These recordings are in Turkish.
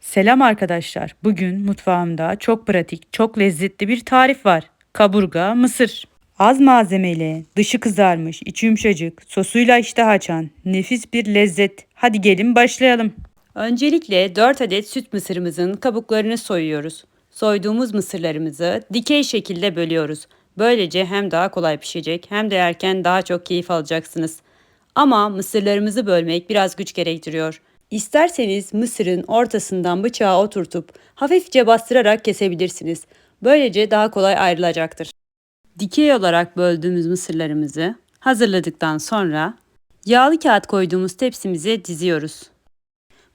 Selam arkadaşlar. Bugün mutfağımda çok pratik, çok lezzetli bir tarif var. Kaburga, mısır. Az malzemeyle, dışı kızarmış, içi yumuşacık, sosuyla iştah açan nefis bir lezzet. Hadi gelin başlayalım. Öncelikle 4 adet süt mısırımızın kabuklarını soyuyoruz. Soyduğumuz mısırlarımızı dikey şekilde bölüyoruz. Böylece hem daha kolay pişecek hem de yerken daha çok keyif alacaksınız. Ama mısırlarımızı bölmek biraz güç gerektiriyor. İsterseniz mısırın ortasından bıçağı oturtup hafifçe bastırarak kesebilirsiniz. Böylece daha kolay ayrılacaktır. Dikey olarak böldüğümüz mısırlarımızı hazırladıktan sonra yağlı kağıt koyduğumuz tepsimize diziyoruz.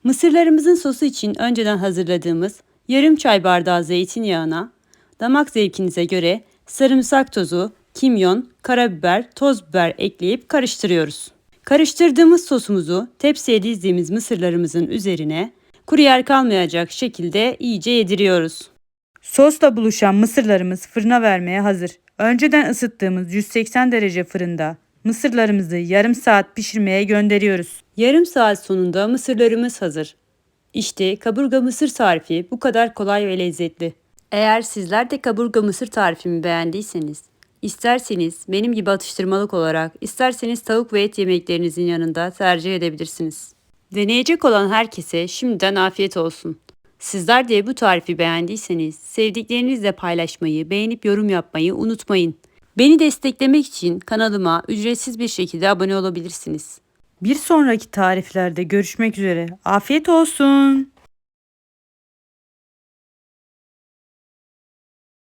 Mısırlarımızın sosu için önceden hazırladığımız yarım çay bardağı zeytinyağına damak zevkinize göre sarımsak tozu, kimyon, karabiber, toz biber ekleyip karıştırıyoruz. Karıştırdığımız sosumuzu tepsiye dizdiğimiz mısırlarımızın üzerine kuru yer kalmayacak şekilde iyice yediriyoruz. Sosla buluşan mısırlarımız fırına vermeye hazır. Önceden ısıttığımız 180 derece fırında mısırlarımızı yarım saat pişirmeye gönderiyoruz. Yarım saat sonunda mısırlarımız hazır. İşte kaburga mısır tarifi bu kadar kolay ve lezzetli. Eğer sizler de kaburga mısır tarifimi beğendiyseniz, isterseniz benim gibi atıştırmalık olarak, isterseniz tavuk ve et yemeklerinizin yanında tercih edebilirsiniz. Deneyecek olan herkese şimdiden afiyet olsun. Sizler de bu tarifi beğendiyseniz sevdiklerinizle paylaşmayı, beğenip yorum yapmayı unutmayın. Beni desteklemek için kanalıma ücretsiz bir şekilde abone olabilirsiniz. Bir sonraki tariflerde görüşmek üzere. Afiyet olsun.